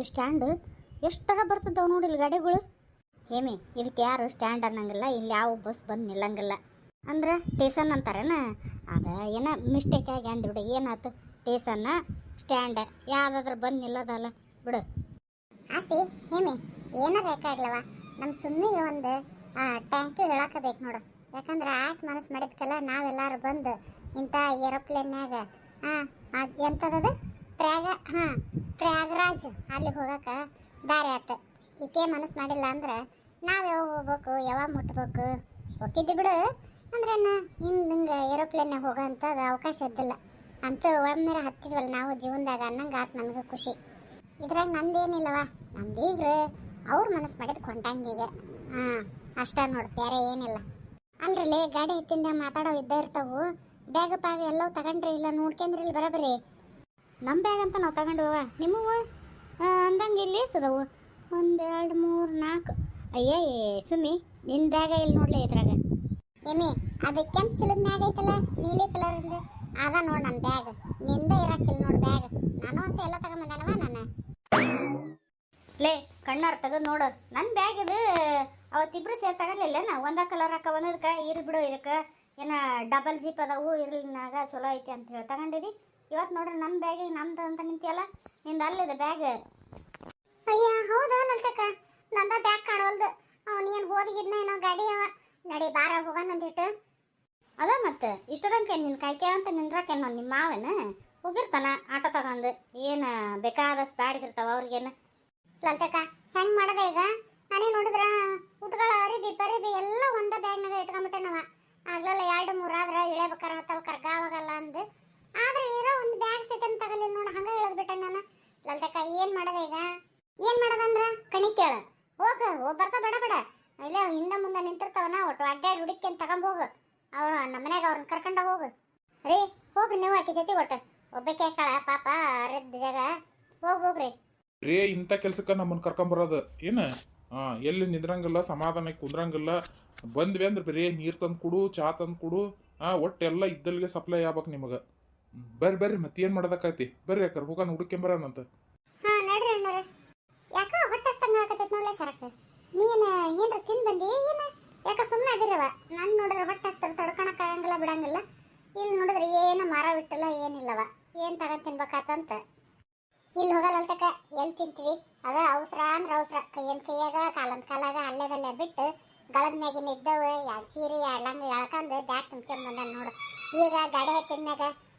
ಇದು ಸ್ಟ್ಯಾಂಡ್. ಎಷ್ಟರ ಬರ್ತದವು ನೋಡಿ ಇಲ್ಲಿ ಗಾಡಿಗಳು. ಹೇಮಿ, ಇದಕ್ಕೆ ಯಾರು ಸ್ಟ್ಯಾಂಡ್ ಅನ್ನಂಗಿಲ್ಲ, ಇಲ್ಲಿ ಯಾವ ಬಸ್ ಬಂದು ನಿಲ್ಲಂಗಿಲ್ಲ. ಅಂದ್ರೆ ಟೇಸನ್ ಅಂತಾರೇನ? ಅದ ಏನ ಮಿಸ್ಟೇಕ್ ಆಗಿ ಅಂದ್ಬಿಡು ಏನಾಯ್ತು ಟೇಸನ್ನ ಸ್ಟ್ಯಾಂಡ್. ಯಾವ್ದಾದ್ರು ಬಂದು ನಿಲ್ಲೋದಲ್ಲ, ಬಿಡು. ಆಸಿ, ಹೇಮಿ, ಏನಾರ ಬೇಕಾಗ್ಲವ ನಮ್ಮ ಸುಮ್ಮನೆ ಒಂದು ಟ್ಯಾಂಕ್ ಹೇಳಾಕಬೇಕು ನೋಡು. ಯಾಕಂದ್ರೆ ಆಟ್ ಮನಸ್ಸು ಮಾಡಿದ್ಕಲ್ಲ, ನಾವೆಲ್ಲರೂ ಬಂದು ಇಂಥ ಏರೋಪ್ಲೇನ್ಯಾಗ ಹಾಂ ಅದು ಎಂಥದ್ದು ಪ್ರಾಗ ಹಾಂ. ಪ್ರಯಾಗರಾಜ್ ಅಲ್ಲಿ ಹೋಗಕ್ಕೆ ದಾರಿ ಆತು. ಈಕೆ ಮನಸ್ಸು ಮಾಡಿಲ್ಲ ಅಂದ್ರೆ ನಾವು ಯಾವಾಗ ಹೋಗ್ಬೇಕು, ಯಾವಾಗ ಮುಟ್ಬೇಕು? ಹೋಗಿದ್ದು ಬಿಡು. ಅಂದ್ರೆ ಹಿಂಗೆ ಹಿಂಗೆ ಏರೋಪ್ಲೇನ್ಯಾಗ ಹೋಗೋ ಅಂಥದ್ದು ಅವಕಾಶ ಇದ್ದಿಲ್ಲ. ಅಂತೂ ಒಮ್ಮೆ ಹತ್ತಿದ್ವಲ್ಲ ನಾವು ಜೀವನದಾಗ ಅನ್ನಂಗೆ ಆತು ನನಗೆ ಖುಷಿ. ಇದ್ರಾಗ ನಂದೇನಿಲ್ಲವ? ನಮ್ದೀಗ್ರೆ ಅವ್ರ ಮನಸ್ಸು ಮಾಡಿದ್ ಕೊಂಡಂಗೀಗ. ಹಾಂ, ಅಷ್ಟ ನೋಡಿ ಬೇರೆ ಏನಿಲ್ಲ. ಅಲ್ರಲ್ಲಿ ಗಾಡಿ ಎತ್ತಿಂದ ಮಾತಾಡೋ ಇದ್ದೇ ಇರ್ತಾವು. ಬ್ಯಾಗ್ ಪಾಗ ಎಲ್ಲವೂ ತಗೊಂಡ್ರಿ ಇಲ್ಲ, ನೋಡ್ಕೊಂಡ್ರಿ ಇಲ್ಲಿ, ಬರಬರಿ. ನಮ್ಮ ಬ್ಯಾಗ್ ಅಂತ ನಾವು ತಗೊಂಡ್ವವ ನಿಮ್ಮವು ಅಂದಂಗೆ ಇಲ್ಲಿ ಎಸದವು ಒಂದು ಎರಡು ಮೂರು ನಾಲ್ಕು. ಅಯ್ಯೇ ಸುಮ್ಮಿ ನಿನ್ನ ಬ್ಯಾಗ ಇಲ್ಲಿ ನೋಡ್ಲಿ ಇದ್ರಾಗ? ಎಮ್ಮಿ ಅದು ಕೆಂಪು ಚಿಲದ ಮ್ಯಾಗ ಐತಲ್ಲ ನೀಲಿ ಕಲರ್ ಅದ ನೋಡ್ ನನ್ನ ಬ್ಯಾಗ್ನಿಂದ ಇರಕ್ಕಿಲ್ಲ ನೋಡ್ ಬ್ಯಾಗ್ ನಾನು ಅಂತ ಎಲ್ಲ ತಗೊಂಬಂದನವ ನಾನು? ಲೇ ಕಣ್ಣಾರ್ ತೆಗೆದು ನೋಡು. ನನ್ನ ಬ್ಯಾಗ್ ಇದು ಅವತ್ತಿಬ್ರು ಸೇರಿ ತಗೊಳ್ಲಿಲ್ಲ ನಾ ಒಂದ ಕಲರ್ ಹಾಕ ಒಂದಕ್ಕೆ ಇರ್ಲಿ ಬಿಡು ಇದಕ್ಕೆ. ಏನ ಡಬಲ್ ಜೀಪ್ ಅದಾವು ಇರ್ಲಿನಾಗ ಚಲೋ ಐತಿ ಅಂತ ಹೇಳಿ ತಗೊಂಡಿದಿ. ಇವತ್ತು ನೋಡ್ರಿ ನಮ್ಮ ಬ್ಯಾಗಿಗೆ ನಮ್ದು ಅಂತ ನಿಂತಿಯಲ್ಲ ನಿಂದು ಅಲ್ಲಿದೆ ಬ್ಯಾಗ್ ಅಯ್ಯ ಹೌದಾ ಲಲಿತಕ್ಕ ನಂದ ಬ್ಯಾಗ್ ಕಾಣವಲ್ದು. ಅವನು ಏನು ಓದಿಗಿದ್ನ ಏನೋ ಗಾಡಿ ಅವ. ನಡಿ ಬಾರ ಹೋಗೋಣ ಅಂದಿಟ್ಟು. ಅದ ಮತ್ತೆ ಇಷ್ಟದಂಗೆ ನಿನ್ನ ಕಾಯ್ಕೆ ಅಂತ ನಿಂದ್ರಕೇನ ನಾನು ನಿಮ್ಮ ಮಾವನ? ಹೋಗಿರ್ತಾನ ಆಟೋ ತಗೊಂಡು. ಏನು ಸ್ಪ್ಯಾಡ್ ಇರ್ತಾವ ಅವ್ರಿಗೇನು? ಲಲಿತಕ್ಕ ಹೆಂಗ್ ಮಾಡದೆ ಈಗ? ನಾನೇ ನೋಡಿದ್ರ ಊಟಗಳ ಅರಿಬಿ ಪರಿಬಿ ಎಲ್ಲ ಒಂದ ಬ್ಯಾಗ್ನಾಗ ಇಟ್ಕೊಂಡ್ಬಿಟ್ಟೆನವ ಆಗ್ಲೆಲ್ಲ ಎರಡು ಮೂರು ಇಳೇಬೇಕಾರ ಇಳೆಬೇಕಾರ ಹತ್ತವ ಕರ್ಗಾವಾಗಲ್ಲ ಅಂದು. ಆದ್ರೆ ಇರೋ ಒಂದು ಬ್ಯಾಗ್ ಸೈತನ್ ತಗಲಿಲ್ಲ ನೋಡ, ಹಂಗ ಹೇಳದ್ ಬಿಟ್ಟೆ ನಾನು. ಲಲಿತಕ್ಕ, ಏನ್ ಮಾಡದ ಈಗ? ಏನ್ ಮಾಡದಂದ್ರ ಕಣಿ ಕೇಳ. ಹೋಗ, ಹೋಗ್ ಬರ್ತಾ ಬೇಡ ಬೇಡ. ಇಲ್ಲ, ಹಿಂದೆ ಮುಂದೆ ನಿಂತಿರ್ತಾವನ ಒಟ್ಟು ಅಡ್ಡಾಡಿ ಹುಡುಕ್ಯಂತ ಹೋಗು. ಅವ್ರ ನಮ್ಮನ್ಯಾಗ ಅವ್ರನ್ನ ಕರ್ಕೊಂಡ ಹೋಗು. ರೀ, ಹೋಗ್ರಿ ನೀವು ಆಕಿ ಜೊತೆ ಒಟ್ಟು. ಒಬ್ಬಕ್ಕೆ ಕಳ ಪಾಪ, ಅರಿದ ಜಾಗ. ಹೋಗ್, ಹೋಗ್ರಿ. ರೇ ಇಂಥ ಕೆಲ್ಸಕ್ಕೆ ನಮ್ಮನ್ನು ಕರ್ಕೊಂಬರೋದು ಏನು? ಹಾಂ, ಎಲ್ಲಿ ನಿದ್ರಂಗಿಲ್ಲ ಸಮಾಧಾನ ಕುಂದ್ರಂಗಿಲ್ಲ. ಬಂದ್ವಿ ಅಂದ್ರೆ ಬರೀ ನೀರು ತಂದು ಕೊಡು, ಚಾ ತಂದು ಕೊಡು. ಹಾಂ, ಒಟ್ಟೆಲ್ಲ ಇದ್ದಲ್ಲಿಗೆ ಸಪ್ಲೈ ಆಗ್ಬೇಕು ನಿಮಗೆ. ಬರ್ರಿ ಬರ್ರಿ, ಮತ್ತೆ ಏನು ಮಾಡೋದಕ್ಕೈತಿ ಬರ್ರಿ ಯಾಕರ್ ಹೋಗೋಣ ಅಂತ. ಹಾ, ನಡ್ರಿ ಅಣ್ಣಾರ ಯಾಕ ಹೊಟ್ಟೆ ಹಸ್ತಂಗ ಆಗತೈತಿ ನೋಡ್ಲೆ ಶರಕ್ ನೀನ್ ಏನ್ರ ತಿಂದ್ ಬಂದಿ? ಏನ? ಯಾಕ ಸುಮ್ಮನೆ ಅದಿರವ. ನಾನು ನೋಡಿದ್ರೆ ಹೊಟ್ಟೆ ಹಸ್ತರ ತಡ್ಕೊಳಕ್ ಆಗಂಗಿಲ್ಲ, ಬಿಡಂಗಿಲ್ಲ. ಇಲ್ಲಿ ನೋಡಿದ್ರೆ ಏನು ಮರ ಬಿಟ್ಟಲ್ಲ, ಏನಿಲ್ಲವ. ಏನ್ ತಗೊಂಡ್ ತಿನ್ಬೇಕಾತಂತ ಇಲ್ಲಿ ಹೋಗಲ್ಲಲ್ತಕ ಎಲ್ಲಿ ತಿಂತೀವಿ? ಅದ ಅವಸರ ಅಂದ್ರೆ ಅವಸರ. ಕೈಯನ್ ಕೈಯಾಗ ಕಾಲಂತ ಕಾಲಾಗ ಅಲ್ಲೇದಲ್ಲೇ ಬಿಟ್ಟು ಗಳದ ಮ್ಯಾಗಿನ ಇದ್ದವ. ಎರಡು ಸೀರೆ, ಎರಡು ಲಂಗ ಎಳ್ಕಂದು ಬ್ಯಾಗ್ ತುಂಬ್ಕೊಂಡ್ ಬಂದ ನೋಡು. ಈಗ ಗಾಡಿ ಹತ್ತಿದ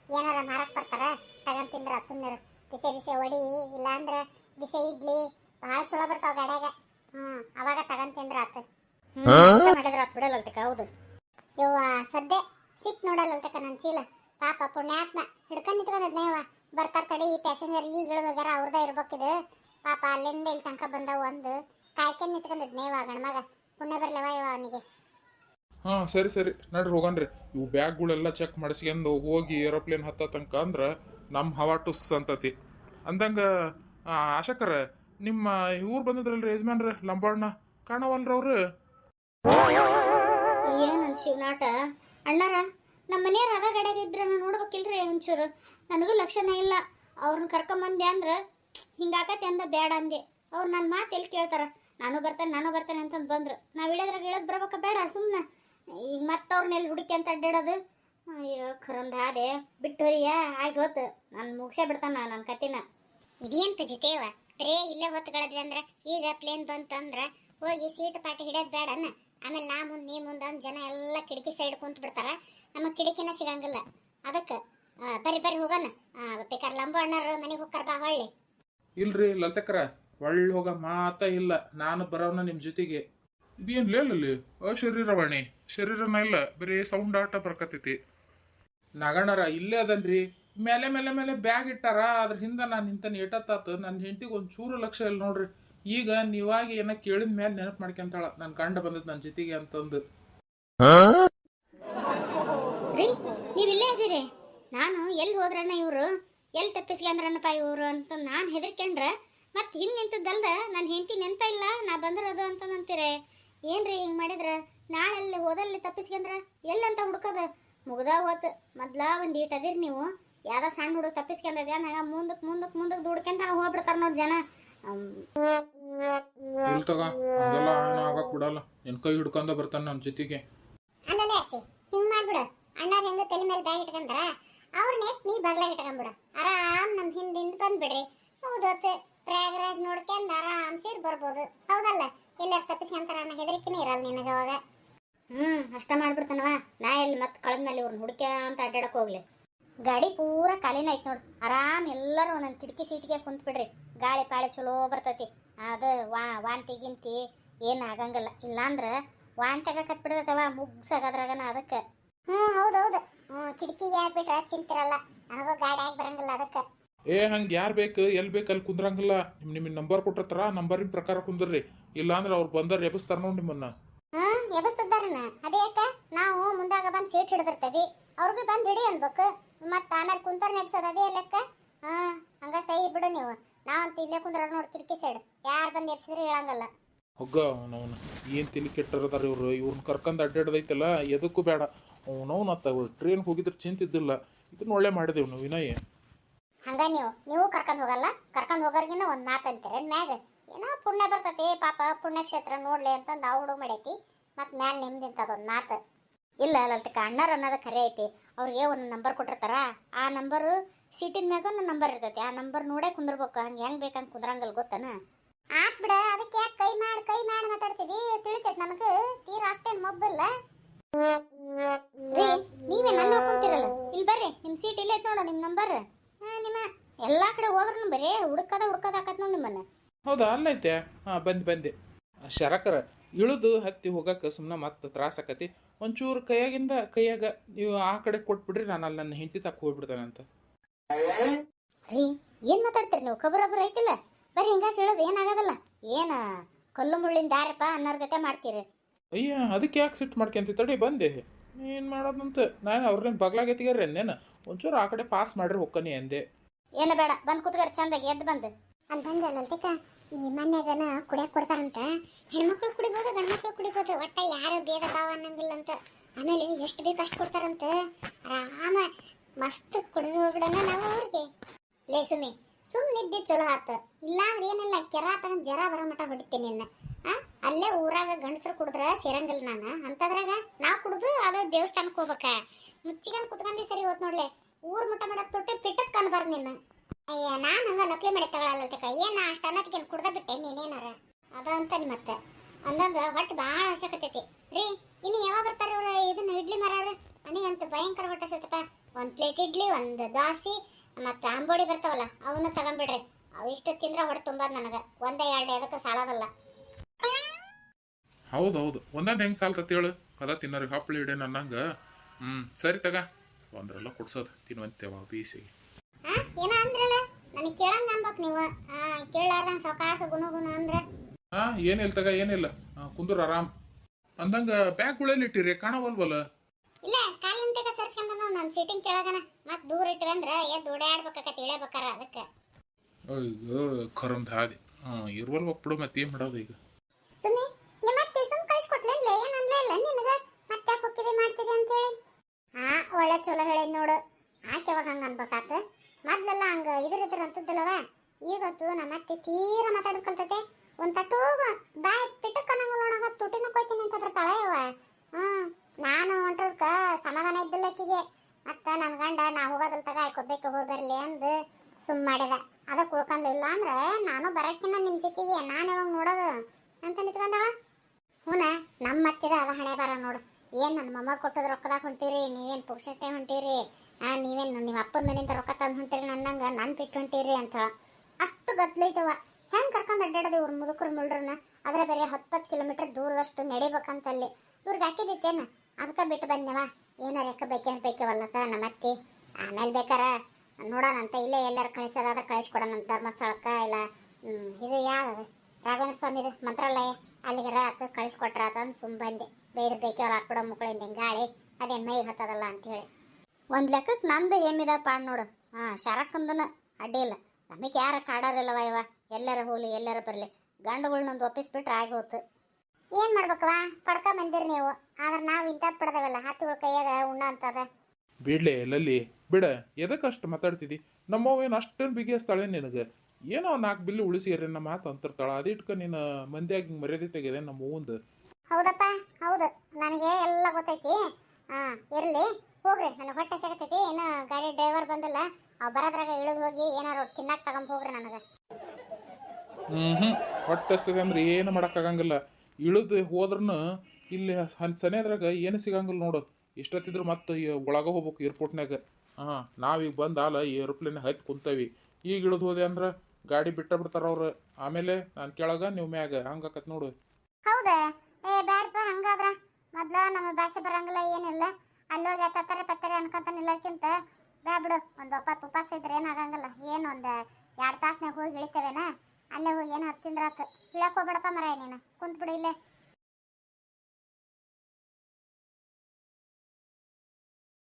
ಏನಾರ ಮಾರಕ್ ಬರ್ತಾರ? ತಗೊಂಡ್ ತಿಂದ್ರ ಸುಮ್ಮನೆ ಬಿಸಿ ಬಿಸಿ ಒಡಿ ಇಲ್ಲಾಂದ್ರ ಬಿಸಿ ಇಡ್ಲಿ. ಬಹಳ ಚಲೋ ಬರ್ತಾವ ಗಡ್ಯಾಗ. ಹ್ಮ್ ಅವಾಗ ತಗೊಂಡ್ ತಿಂದ್ರ ಆತ. ಮಾಡಿದ್ರ ಬಿಡಲ್ಲಲ್ತಕ್ಕ ಹೌದು. ಯವ್ವ ಸದ್ಯ ಸಿಕ್ ನೋಡಲ್ಲಲ್ತಕ ನನ್ನ ಚೀಲ. ಪಾಪ ಪುಣ್ಯಾತ್ಮ. ಹಿಡ್ಕೊಂಡ್ ನಿಂತ್ಕೊಂಡದ್ನೇವ ಬರ್ತಾರ ತಡಿ ಈ ಪ್ಯಾಸೆಂಜರ್ ಈಗ ಇಳಿದೋಗ್ಯಾರ ಅವ್ರದ ಇರ್ಬೇಕಿದು ಪಾಪ ಅಲ್ಲಿಂದ ಇಲ್ಲಿ ತನಕ ಬಂದವ ಒಂದು ಕಾಯ್ಕೊಂಡ್ ನಿಂತ್ಕೊಂಡದ್ನೇವ ಗಣಮಗ ಪುಣ್ಯ ಬರ್ಲವ ಇವ ಅವನಿಗೆ. ಹಾಂ, ಸರಿ ಸರಿ. ನಡ್ರಿ ಹೋಗನ್ರಿ ಇವು ಬ್ಯಾಗ್ಗಳೆಲ್ಲ ಚೆಕ್ ಮಾಡಿಸ್ಕೊಂಡು ಹೋಗಿ ಏರೋಪ್ಲೇನ್ ಹತ್ತ ತನಕ ಅಂದ್ರೆ ನಮ್ಮ ಹವಾ ಟುಸ್ ಅಂತತಿ. ಅಂದಂಗೆ ಆಶಕರ, ನಿಮ್ಮ ಇವ್ರು ಬಂದಿದ್ರಲ್ರಿ ಯಜಮಾನ್ರಿ ಲಂಬಾಣ್ಣ ಕಾಣವಲ್ರಿ ಅವ್ರು? ಏನು ನನ್ನ ಶಿವನಾಟ. ಅಣ್ಣಾರ ನಮ್ಮ ಮನೆಯವ್ರು ಅದ ಗಡ್ಯಾಗ ಇದ್ರೆ ನೋಡ್ಬೇಕಿಲ್ರಿ ಒಂಚೂರು. ನನಗೂ ಲಕ್ಷಣ ಇಲ್ಲ. ಅವ್ರನ್ನ ಕರ್ಕೊಂಬಂದೆ ಅಂದ್ರೆ ಹಿಂಗಾಕತ್ತೆ ಅಂದ ಬೇಡ ಅಂದೆ. ಅವ್ರು ನನ್ನ ಮಾತು ಎಲ್ಲಿ ಕೇಳ್ತಾರ? ನಾನು ಬರ್ತೇನೆ ನಾನು ಬರ್ತೇನೆ ಅಂತಂದು ಬಂದ್ರು. ನಾವು ಇಳಿದ್ರಾಗ ಇಳದ್ ಬರ್ಬೇಕ ಬೇಡ ಸುಮ್ಮನೆ ಈಗ ಮತ್ತವ್ರನ್ನೆಲ್ಲಿ ಹುಡುಕಿ ಅಂತ ಅಡ್ಡಾಡೋದು? ಅಯ್ಯೋ ಖರಂದ ಅದೇ ಬಿಟ್ಟು ಹೋಯ್ಯ ಆಗಿ ಹೋತು. ನಾನು ಮುಗಿಸೇ ಬಿಡ್ತಾನ ನನ್ನ ಕತಿನ ಇದೇನ್ ಪಜಿತೇವ? ಬರೇ ಇಲ್ಲೇ ಹೊತ್ಗಳದ್ವಿ ಅಂದ್ರೆ ಈಗ ಪ್ಲೇನ್ ಬಂತು ಅಂದ್ರ ಹೋಗಿ ಸೀಟ್ ಪಾಟಿ ಹಿಡಿಯೋದ್ ಬೇಡನ ಆಮೇಲೆ ನಾ ಮುಂದೆ ನೀ ಮುಂದೆ ಅಂದ್ ಜನ ಎಲ್ಲ ಕಿಟಕಿ ಸೈಡ್ ಕುಂತ ಬಿಡ್ತಾರ. ನಮ್ಮ ಕಿಟಕಿನ ಸಿಗಂಗಿಲ್ಲ. ಅದಕ್ಕೆ ಬರಿ ಬರಿ ಬರ್ರಿ ಹೋಗೋಣ. ಬೇಕಾದ್ರೆ ಲಂಬ ಲಂಬು ಅಣ್ಣಾರ ಮನೆಗೆ ಹೋಗ್ತಾರ ಬಾ ಹೊಳ್ಳಿ. ಇಲ್ರಿ ಲಲಿತಕ್ರ ಒಳ್ಳೆ ಹೋಗ ಮಾತ ಇಲ್ಲ. ನಾನು ಬರೋನ ನಿಮ್ಮ ಜೊತೆಗೆ. ಇದೇನು ಲೇಲಲ್ಲಿ ಅಶರೀರವಾಣಿ ಶರೀರನ ಇಲ್ಲ, ಬರೀ ಸೌಂಡ್ ಆಟ ಬರ್ಕತೈತಿ ನಗಣರ ಇಲ್ಲೇ ಅದನ್ರಿ. ಮೇಲೆ ಮೇಲೆ ಮೇಲೆ ಬ್ಯಾಗ್ ಇಟ್ಟಾರ, ಅದ್ರ ಹಿಂದೆ ನಾನು ನಿಂತನ ಎಟತ್ತಾತ ನನ್ನ ಹೆಂಡತಿಗೆ ಒಂದು ಚೂರು ಲಕ್ಷ ಇಲ್ಲ ನೋಡ್ರಿ. ಈಗ ನೀವಾಗಿ ಏನ ಕೇಳಿದ ಮೇಲೆ ನೆನಪು ಮಾಡ್ಕೊಂತಾಳ. ನನ್ನ ಗಂಡ ಬಂದದ್ ನನ್ನ ಜೊತೆಗೆ ಅಂತಂದು. ನೀವು ನಾನು ಎಲ್ಲಿ ಹೋದ್ರಣ್ಣ ಇವರು? ಎಲ್ಲಿ ತಪ್ಪಿಸ್ಕೊಂಡ್ರಣ್ಣಪ್ಪ ಇವರು ಅಂತ ನಾನು ಹೆದರ್ಕೊಂಡ್ರೆ, ಮತ್ತೆ ಹಿಂಗೆ ನಿಂತದ್ದಲ್ದ ನನ್ನ ಹೆಂಡತಿ ನೆನಪಿಲ್ಲ ನಾ ಬಂದಿರೋದು ಅಂತ ಅಂತೀರೆ? ಏನ್ರಿ ಹಿಂಗ್ ಮಾಡಿದ್ರೆ? ನಾಳೆ ಅಲ್ಲಿ ಹೋದಲ್ಲಿ ತಪ್ಪಿಸ್ಕೊಂಡ್ರ ಎಲ್ಲಂತ ಹುಡುಕದ? ಮುಗ್ದ ಹೋತು. ಮೊದ್ಲ ಒಂದು ಈಟ್ ಅದಿರಿ ನೀವು. ಯಾವ್ದೋ ಸಣ್ಣ ಹುಡುಗ ತಪ್ಪಿಸ್ಕೊಂಡದ ಮುಂದಕ್ ಮುಂದಕ್ಕೆ ಮುಂದಕ್ಕೆ ಮುಂದಕ್ಕೆ ದುಡ್ಕೊಂತ ಹೋಗ್ಬಿಡ್ತಾರೆ ನೋಡಿ ಜನ. ಇಲ್ಲಿ ತಗ ಏನೋ ಆಗಕ್ ಬಿಡಲ್ಲ. ನಿನ್ ಕೈ ಹಿಡ್ಕೊಂಡ ಬರ್ತಾನೆ ನಮ್ಮ ಜೊತೆಗೆ ಅಲ್ಲಲ್ಲೇ ಅಸಿ ಹಿಂಗ್ ಮಾಡ್ಬಿಡು. ಅಣ್ಣಾರ್ ಹೆಂಗ ತಲೆ ಮೇಲೆ ಬ್ಯಾಗ್ ಇಟ್ಕೊಂಡ್ರ ಅವ್ರನ್ನ ನೀ ಬಗ್ಲಾಗ ಇಟ್ಕೊಂಡ್ಬಿಡು ಆರಾಮ್ ನಮ್ ಹಿಂದಿಂದ ಬಂದ್ಬಿಡ್ರಿ. ಹೌದೋತ್ ಪ್ರಯಾಗರಾಜ್ ನೋಡ್ಕೊಂಡ್ ಆರಾಮ್ ಸೇರಿ ಬರ್ಬೋದು. ಹೌದಲ್ಲ? ಎಲ್ಲಾರು ತಪ್ಪಿಸ್ಕೊಂತಾರ ಅನ್ನೋ ಹೆದರಿಕೆನೇ ಇರಲ್ಲ ನಿನಗ ಅವಾಗ. ಹ್ಮ್, ಅಷ್ಟ ಮಾಡ್ಬಿಡ್ತಾನವ ನಾ ಎಲ್ಲಿ ಮತ್ತೆ ಕಳೆದ ಮೇಲೆ ಇವ್ರನ್ನ ಹುಡುಕ ಅಂತ ಅಡ್ಡಾಡಕ್ ಹೋಗ್ಲಿ. ಗಾಡಿ ಪೂರಾ ಖಾಲಿನ ಐತ್ ನೋಡು. ಆರಾಮ್ ಎಲ್ಲರೂ ಒಂದೊಂದು ಕಿಟಕಿ ಸೀಟಿಗೆ ಕುಂತ್ ಬಿಡ್ರಿ. ಗಾಳಿ ಪಾಳಿ ಚಲೋ ಬರ್ತೈತಿ. ಅದು ವಾ, ವಾಂತಿ ಗಿಂತಿ ಏನು ಆಗಂಗಿಲ್ಲ. ಇಲ್ಲಾಂದ್ರ ವಾಂತಿ ಆಗಕತ್ ಬಿಡ್ತೈತವ ಮುಗ್ಸಾಗದ್ರಾಗನ ಅದಕ್ಕೆ. ಹ್ಮ್, ಹೌದೌದು. ಹ್ಞೂ ಕಿಟಕಿಗೆ ಆಗ್ಬಿಟ್ರ ಚಿಂತಿರಲ್ಲ. ನನಗೂ ಗಾಡಿ ಆಗಿ ಬರಂಗಿಲ್ಲ ಅದಕ್ಕೆ. ಏ, ಹಂಗೆ ಯಾರು ಬೇಕು ಎಲ್ಲಿ ಬೇಕು ಅಲ್ಲಿ ಕುಂದ್ರಂಗಿಲ್ಲ. ನಿಮ್ ನಿಮಗೆ ನಂಬರ್ ಕೊಟ್ಟಿರ್ತಾರ ನಂಬರಿನ ಪ್ರಕಾರ ಕುಂದ್ರಿ. ಇಲ್ಲಾಂದ್ರೆ ಅವ್ರು ಬಂದರ್ ಎಬ್ಬಿಸ್ತಾರ ನೋಡಿ ನಿಮ್ಮನ್ನ. ಹ್ಮ್ ಎಬಸ್ತದಾರನ ಅದೇ ಅಕ್ಕ ನಾವು ಮುಂದಾಗ ಬಂದು ಸೀಟ್ ಹಿಡಿದಿರ್ತೇವಿ. ಅವ್ರಿಗೆ ಬಂದು ಹಿಡಿ ಅನ್ಬೇಕು. ಮತ್ತ ಆಮೇಲೆ ಕುಂತಾರ ನೆಪ್ಸೋದು ಅದೇ ಲೆಕ್ಕ? ಹಾ ಹಂಗ ಸೈ ಬಿಡು ನೀವು. ನಾವಂತ ಇಲ್ಲೇ ಕುಂದ್ರ ನೋಡಿ ಕಿಟಕಿ ಸೈಡ್. ಯಾರು ಬಂದ್ ಎಬ್ಸಿದ್ರೆ ಹೇಳಂಗಲ್ಲ. ಹೊಗ್ಗ ಅವನವನು ಏನು ತಿಳಿ ಕೆಟ್ಟರದಾರ ಇವರು? ಇವ್ರನ್ನ ಕರ್ಕೊಂಡ್ ಅಡ್ಡಾಡ್ದೈತಲ್ಲ ಎದಕ್ಕೂ ಬೇಡ. ಅವನವನು ಅತ್ತ ಟ್ರೈನ್ ಹೋಗಿದ್ರೆ ಚಿಂತಿದ್ದಿಲ್ಲ. ಇದನ್ನ ಒಳ್ಳೆ ಮಾಡಿದೆವು ನಾವು ವಿನಯ್. ಹಂಗ ನೀವು. ನೀವು ಕರ್ಕೊಂಡ್ ಹೋಗಲ್ಲ. ಕರ್ಕೊಂಡ್ ಹೋಗೋರ್ಗಿನ ಒಂದು ಮಾತು ಅಂತೀರ ಮ್ಯಾಗ? ಏನೋ ಪುಣ್ಯ ಬರ್ತೈತಿ ಪಾಪ ಪುಣ್ಯಕ್ಷೇತ್ರ ನೋಡ್ಲಿ ಅಂತಂದು ಆ ಹುಡುಗ ಮಾಡೈತಿ. ಮತ್ ಮ್ಯಾಲ ನಿಮ್ದಿಂತದೊಂದ್ ಮಾತು. ಇಲ್ಲ ಲಲಿತಕ್ಕ ಅಣ್ಣಾರ ಅನ್ನೋದು ಖರೆ ಐತಿ. ಅವ್ರಿಗೆ ಒಂದು ನಂಬರ್ ಕೊಟ್ಟಿರ್ತಾರ. ಆ ನಂಬರ್ ಸೀಟಿನ ಮ್ಯಾಗ ಒಂದು ನಂಬರ್ ಇರ್ತೈತಿ. ಆ ನಂಬರ್ ನೋಡೇ ಕುಂದಿರ್ಬೇಕು. ಹಂಗೆ ಹೆಂಗ್ ಬೇಕಂತ ಕುಂದ್ರಂಗಲ್ ಗೊತ್ತನ? ಆತ್ ಬಿಡ ಅದಕ್ಕೆ ಯಾಕೆ ಕೈ ಮಾಡಿ ಕೈ ಮಾಡಿ ಮಾತಾಡ್ತಿದಿ? ತಿಳಿತೈತಿ ನನಗೆ. ತೀರಾ ಅಷ್ಟೇನ್ ಮೊಬ್ಬಲ್ಲ. ರೀ ನೀವೇ ನನ್ನ ಕುಂತಿರಲ್ಲ? ಇಲ್ಲಿ ಬರ್ರಿ ನಿಮ್ಮ ಸೀಟ್ ಇಲ್ಲೈತೆ ನೋಡು ನಿಮ್ಮ ನಂಬರ್ ನಿಮ್ಮ ಎಲ್ಲಾ ಕಡೆ ಹೋದ್ರೂ ಬರೀ ಹುಡುಕದ ಹುಡುಕದ ಆಕತ್ ನೋಡಿ ನಿಮ್ಮನ್ನ. ಹೌದಾ? ಅಲ್ಲೈತೆ ಹಾಂ ಬಂದು ಬಂದೆ. ಶರಕರ ಇಳಿದು ಹತ್ತಿ ಹೋಗಕ್ಕೆ ಸುಮ್ಮನೆ ಮತ್ತೆ ತ್ರಾಸ ಆಕತಿ. ಒಂಚೂರು ಕೈಯಾಗಿಂದ ಕೈಯಾಗ ನೀವು ಆ ಕಡೆ ಕೊಟ್ಬಿಡ್ರಿ ನಾನು ಅಲ್ಲಿ ನನ್ನ ಹೆಂಡತಿ ತಕ್ಕ ಹೋಗ್ಬಿಡ್ತಾನೆ ಅಂತ. ರೀ ಏನ್ ಮಾತಾಡ್ತೀರಿ ನೀವು? ಖಬರೊಬ್ಬರ ಐತಿಲ್ಲ? ಬರ್ರಿ ಹಿಂಗಾಸ್ ಹೇಳೋದು ಏನಾಗದಲ್ಲ ಏನ ಕಲ್ಲು ಮುಳ್ಳಿನ ದಾರಪ್ಪ ಅನ್ನೋರ್ ಗತೆ ಮಾಡ್ತೀರಿ? ಅಯ್ಯ ಅದಕ್ಕೆ ಯಾಕೆ ಸಿಟ್ಟು ಮಾಡ್ಕೊಂತಿ ತಡಿ ಬಂದೆ. ಏನು ಮಾಡೋದಂತ? ನಾನು ಅವ್ರನ್ನ ಬಗ್ಲಾಗೆತ್ತಿಗಾರ ಅಂದೇನ? ಒಂಚೂರು ಆ ಕಡೆ ಪಾಸ್ ಮಾಡ್ರಿ ಹೊಕ್ಕನಿ ಅಂದೆ. ಏನ ಬೇಡ ಬಂದ್ ಕೂತ್ಗಾರ ಚಂದಾಗಿ ಎದ್ದು ಬಂದು. ಅಲ್ಲಿ ಬಂದ ನಲ್ತಿಕ ಈ ಮನ್ಯಾಗನ ಕುಡಿಯಕ್ ಕೊಡ್ತಾರಂತ ಹೆಣ್ಮಕ್ಳು ಕುಡಿಬೋದು, ಗಂಡ್ಮಕ್ಳು ಕುಡಿಬೋದು, ಒಟ್ಟ ಯಾರು ಬೇಗ ಭಾವ ಅನ್ನಂಗಿಲ್ಲ ಅಂತ ಆಮೇಲೆ ಎಷ್ಟು ಬೇಕು ಅಷ್ಟು ಕೊಡ್ತಾರಂತ. ಆರಾಮ ಮಸ್ತ್ ಕುಡಿದು ಹೋಗ್ಬಿಡಣ ನಾವು ಅವ್ರಿಗೆ. ಲೇ ಸುಮ್ಮಿ ಸುಮ್ಮನಿದ್ದೆ ಚಲೋ ಆತ. ಇಲ್ಲಾಂದ್ರೆ ಏನಿಲ್ಲ ಕೆರಾತನ ಜರ ಬರೋ ಮಟ ಹೊಡಿತೀನಿ ನಿನ್ನ ಅಲ್ಲೇ ಊರಾಗ ಗಂಡಸರು ಕುಡಿದ್ರ ಸೇರಂಗಿಲ್ಲ ನಾನು. ಅಂತದ್ರಾಗ ನಾವು ಕುಡಿದು ಅದು ದೇವಸ್ಥಾನಕ್ಕೆ ಹೋಗ್ಬೇಕ. ಮುಚ್ಚಿಗಂದ್ ಕುತ್ಕೊಂಡಿ ಸರಿ ಹೋತ್ ನೋಡ್ಲೆ. ಊರ್ ಮುಟ ಮಾಡಕ್ ತೊಟ್ಟೆ ಪಿಟ್ಟಕ್ ಕಾಣ್ಬಾರ್ದು ನಿನ್ನ ಅಯ್ಯ ನಾನು ಹಂಗ ನಕಲಿ ಮಾಡಿ ತಗೊಳಲ್ಲತಕ ಏನ ಅಷ್ಟ ಅನ್ನೋದಕ್ಕೆ ಕುಡ್ದ ಬಿಟ್ಟೆ ನೀನೇನಾರ? ಅದ ಅಂತ ಮತ್ತೆ ಅಂದಂಗ ಹೊಟ್ಟೆ ಭಾಳ ಹಸಕತೈತಿ ರೀ ಇನ್ನು ಯಾವಾಗ ಬರ್ತಾರೆ ಇವ್ರ ಇದನ್ನ ಇಡ್ಲಿ ಮಾರ ಮನೆ ಅಂತ ಭಯಂಕರ ಹೊಟ್ಟೆ ಹಸತಪ್ಪ ಒಂದು ಪ್ಲೇಟ್ ಇಡ್ಲಿ ಒಂದು ದೋಸೆ ಮತ್ತು ಅಂಬೋಡಿ ಬರ್ತಾವಲ್ಲ ಅವನ್ನ ತಗೊಂಬಿಡ್ರಿ ಅವು ಇಷ್ಟು ತಿಂದ್ರೆ ಹೊಟ್ಟೆ ತುಂಬಾದ್ ನನಗೆ. ಒಂದೇ ಎರಡು ಅದಕ್ಕೆ ಸಾಲದಲ್ಲ. ಹೌದು ಹೌದು ಒಂದೊಂದು ಹೆಂಗೆ ಸಾಲ್ತತಿ ಹೇಳು? ಅದ ತಿನ್ನೋರಿ ಹಪ್ಪಳಿ ಇಡೆ ನನ್ನಂಗ ಹ್ಞೂ ಸರಿ ತಗ. ಒಂದ್ರೆಲ್ಲ ಕೊಡ್ಸೋದು ತಿನ್ನುವಂತೇವ ಬೀಸಿಗೆ. ನನಗೆ ಕೇಳಂಗ್ ನಂಬಕ್ ನೀವು. ಆ ಕೇಳಾರ್ದಂಗೆ ಸಾವಕಾಸ ಗುಣ ಗುಣ ಅಂದ್ರೆ. ಹಾಂ ಏನಿಲ್ಲ ತಗ ಏನಿಲ್ಲ ಕುಂದ್ರ ಆರಾಮ್. ಅಂದಂಗ ಬ್ಯಾಗ್ಗಳಲ್ಲಿ ಇಟ್ಟಿರಿ ಕಾಣವಲ್ವಲ್ಲ? ಇಲ್ಲ ಕಾಲಿನ ತಗ ಸರ್ಸ್ಕೊಂಡ ನಮ್ಮ ಸೀಟಿಂಗ್ ಕೆಳಗನ. ಮತ್ ದೂರ ಇಟ್ವಿ ಅಂದ್ರೆ ಎದ್ದು ಓಡಾಡ್ಬೇಕಾಕತಿ ಇಳಬೇಕಾರ ಅದಕ್ಕೆ. ಅಯ್ಯೋ ಖರಂದ್ ಹಾದಿ. ಹಾಂ ಇರುವಲ್ ಹೋಗ್ಬಿಡು ಮತ್ತೆ ಏನು ಮಾಡೋದು ಈಗ? ಸುಮ್ಮನೆ ನಿಮ್ಮ ಅತ್ತೆ ಸುಮ್ ಕಳ್ಸಿಕೊಟ್ಲೇನ್ಲೆ? ಏನ್ ಅನ್ಲೇ ಇಲ್ಲ ನಿನಗ? ಮತ್ತೆ ಹೊಕ್ಕಿದೆ ಮಾಡ್ತಿದೆ ಅಂತ ಹೇಳಿ ಹಾ ಒಳ್ಳೆ ಚಲೋ ಹೇಳಿದ್ ನೋಡು. ಆಕೆ ಯಾವಾಗ ಹಂಗ ಅನ್ಬೇಕಾತ? ಮೊದ್ಲೆಲ್ಲ ಹಂಗ ಇದ್ರ ಇದ್ರ ಅಂತದ್ದಲ್ಲವ ಈಗಂತೂ ನಮ್ಮ ಅತ್ತೆ ತೀರ ಮಾತಾಡ್ಕೊಳ್ತೈತೆ ಒಂದು ತಟ್ಟೋಗ, ಬಾಯ್ ಪಿಟಕ್ ಅನ್ನಂಗ ತುಟಿನ ಕೊಯ್ತೀನಿ ಅಂತ ಬರ್ತಾಳೆ ಇವ. ಹ್ಮ್, ನಾನು ಹೊಂಟದ್ಕ ಸಮಾಧಾನ ಇದ್ದಿಲ್ಲ ಆಕಿಗೆ ಮತ್ತ ನನ್ನ ಗಂಡ, ನಾ ಹೋಗೋದಲ್ ತಗ ಆಯ್ಕೊಬೇಕು, ಹೋಗ್ಬರ್ಲಿ ಅಂದು ಸುಮ್ ಮಾಡಿದ. ಅದಕ್ಕೆ ಉಳ್ಕೊಂಡಿಲ್ಲ ಅಂದ್ರೆ ನಾನು ಬರಕ್ಕಿನ್ನ ನಿಮ್ ಜೊತೆಗೆ, ನಾನು ಯಾವಾಗ ನೋಡೋದು? ಅಂತ ನಿಂತ್ಕೊಂಡವ ಹೂನ, ನಮ್ಮ ಮತ್ತಿದ ಅದ ಹಣೆ ಬರ ನೋಡು. ಏನ್ ನನ್ನ ಮೊಮ್ಮ ಕೊಟ್ಟದ ರೊಕ್ಕದಾಗ ಹೊಂಟಿರಿ, ನೀವೇನ್ ಪುಕ್ಷಟ್ಟೆ ಹೊಂಟಿರಿ? ಆ, ನೀವೇನು ನಿಮ್ಮ ಅಪ್ಪನ ಮನೆಯಿಂದ ರೊಕ್ಕ ತಂದು ಹೊಂಟಿರಿ ನನ್ನಂಗೆ ನಾನು ಬಿಟ್ಟು ಹೊಂಟಿರಿ ಅಂತ ಅಷ್ಟು ಗದ್ಲೈತವ. ಹೆಂಗೆ ಕರ್ಕೊಂಡು ಅಡ್ಡಾಡೋದು ಇವ್ರ ಮುದುಕರು ಮುಳ್ರನ್ನ ಅದರ ಬೇರೆ ಹತ್ತತ್ತು ಕಿಲೋಮೀಟರ್ ದೂರದಷ್ಟು ನಡಿಬೇಕಂತಲ್ಲಿ. ಇವ್ರಿಗೆ ಹಾಕಿದಿತ್ತೇನು? ಅದಕ್ಕೆ ಬಿಟ್ಟು ಬಂದೆವ ಏನಾರ ಯಾಕೆ ಬೇಕೇನ್ ಬೇಕೇವಲ್ಲತ ನಮ್ಮ ಅತ್ತಿ. ಆಮೇಲೆ ಬೇಕಾರ ನೋಡೋಣಂತ ಇಲ್ಲೇ ಎಲ್ಲಾರು ಕಳಿಸೋದಾದ್ರೆ ಕಳಿಸ್ಕೊಡೋಣ ಧರ್ಮಸ್ಥಳಕ್ಕೆ, ಇಲ್ಲ ಇದು ಯಾವ್ದು ರಾಘವೇಂದ್ರ ಸ್ವಾಮಿದು ಮಂತ್ರಾಲಯ. ಅಲ್ಲಿಗೆ ರಾತ್ ಕಳಿಸ್ಕೊಟ್ರ ಅಂತಂದು ಸುಮ್ಮ ಬಂದೆ. ಬೇರೆ ಬೇಕೇವಲ್ಲ ಹಾಕ್ಬಿಡೋ ಮುಕ್ಕಳಿಂದ ಗಾಳಿ ಅದೇ ಮೈ ಹತ್ತದಲ್ಲ ಅಂತ ಹೇಳಿ. ಒಂದ್ ಲೆಕ್ಕಕ್ಕೆ ನಂದು ಏಮಿದ ಪಾಡ್ ನೋಡು. ಹಾಂ ಶರಕ್ಕಂದನ ಅಡ್ಡಿ ಇಲ್ಲ. ನಮಗೆ ಯಾರ ಕಾಡಾರಿಲ್ಲವ ಇವ? ಎಲ್ಲರ ಹೋಗ್ಲಿ ಎಲ್ಲರ ಬರ್ಲಿ. ಗಂಡುಗಳನ್ನೊಂದು ಒಪ್ಪಿಸ್ಬಿಟ್ರೆ ಆಗಿ ಏನು ಏನ್ ಮಾಡ್ಬೇಕವ ಪಡ್ಕ ಬಂದಿರಿ ನೀವು. ಆದ್ರೆ ನಾವು ಇಂಥದ್ದು ಪಡೆದವಲ್ಲ ಹತ್ತುಗಳ ಕೈಯಾಗ ಉಣ್ಣ ಅಂತದ. ಬಿಡ್ಲೆ ಲಲ್ಲಿ ಬಿಡ ಎದಕ್ಕೆ ಅಷ್ಟು ಮಾತಾಡ್ತಿದ್ದಿ ನಮ್ಮವ್ ಏನು ಅಷ್ಟೇನು ಬಿಗಿಯಸ್ತಾಳೆ ನಿನಗೆ? ಏನೋ ನಾಲ್ಕು ಬಿಲ್ಲು ಉಳಿಸಿರಿ ನಮ್ಮ ಮಾತು ಅಂತಿರ್ತಾಳ. ಅದಿಟ್ಕ ನೀನು ಮಂದಿಯಾಗಿ ಮರ್ಯಾದೆ ತೆಗೆದೆ ನಮ್ಮ ಹೌದಪ್ಪ ಹೌದು. ನನಗೆ ಎಲ್ಲ ಗೊತ್ತೈತಿ. ಹಾಂ ಇರಲಿ. ಹೋಗ್ರಿ ನನ್ನ ಹೊಟ್ಟೆ ಸಿಗತೈತಿ ಏನು ಗಾಡಿ ಡ್ರೈವರ್ ಬಂದಿಲ್ಲ ಆ ಬರೋದ್ರಾಗ ಇಳಿದು ಹೋಗಿ ಏನಾರು ತಿನ್ನಕ್ಕೆ ತಗೊಂಡ್ ಹೋಗ್ರಿ ನನಗೆ. ಹ್ಮ್ ಹ್ಞೂ ಹೊಟ್ಟೆ ಹಸ್ತದೆ ಅಂದ್ರೆ ಏನು ಮಾಡೋಕ್ಕಾಗಂಗಿಲ್ಲ ಇಳಿದು ಹೋದ್ರೂ ಇಲ್ಲಿ ಹನ್ ಸನೇದ್ರಾಗ ಏನು ಸಿಗಂಗಿಲ್ಲ ನೋಡು. ಎಷ್ಟೊತ್ತಿದ್ರು ಮತ್ತೆ ಒಳಗೆ ಹೋಗ್ಬೇಕು ಏರ್ಪೋರ್ಟ್ನಾಗ ಹಾಂ ನಾವೀಗ ಬಂದು ಅಲ್ಲ ಏರೋಪ್ಲೇನ್ ಹತ್ತಿ ಕುಂತೇವಿ. ಈಗ ಇಳಿದು ಹೋದೆ ಅಂದ್ರೆ ಗಾಡಿ ಬಿಟ್ಟ ಬಿಡ್ತಾರ ಅವ್ರು. ಆಮೇಲೆ ನಾನು ಕೆಳಗೆ ನೀವು ಮ್ಯಾಗ ಹಂಗಾಕತ್ ನೋಡು. ಹೌದಾ? ಏ ಬ್ಯಾಡಪ್ಪ ಹಂಗಾದ್ರ. ಮೊದ್ಲ ನಮ್ಮ ಭಾಷೆ ಬರಂಗಿಲ್ಲ ಏನಿಲ್ಲ. ಅಲ್ಲೋಗಿ ತತ್ತರೆ ಪತ್ತರೆ ಅನ್ಕೊಂತ ನಿಲ್ಲಕ್ಕಿಂತ ಬಾ ಬಿಡು, ಒಂದು ಒಪ್ಪತ್ತು ಉಪವಾಸ ಇದ್ರೆ ಏನಾಗಂಗಿಲ್ಲ, ಏನು ಒಂದು ಎರಡು ತಾಸ್ನಾಗ ಹೋಗಿ ಇಳಿತೇವೇನ? ಅಲ್ಲೇ ಹೋಗಿ, ಏನು ತಿಂದ್ರಾತು? ಇಳಕ್ ಹೋಗ್ಬೇಡಪ್ಪ ಮರ ನೀನು, ಕುಂತ್ಬಿಡು ಇಲ್ಲೇ.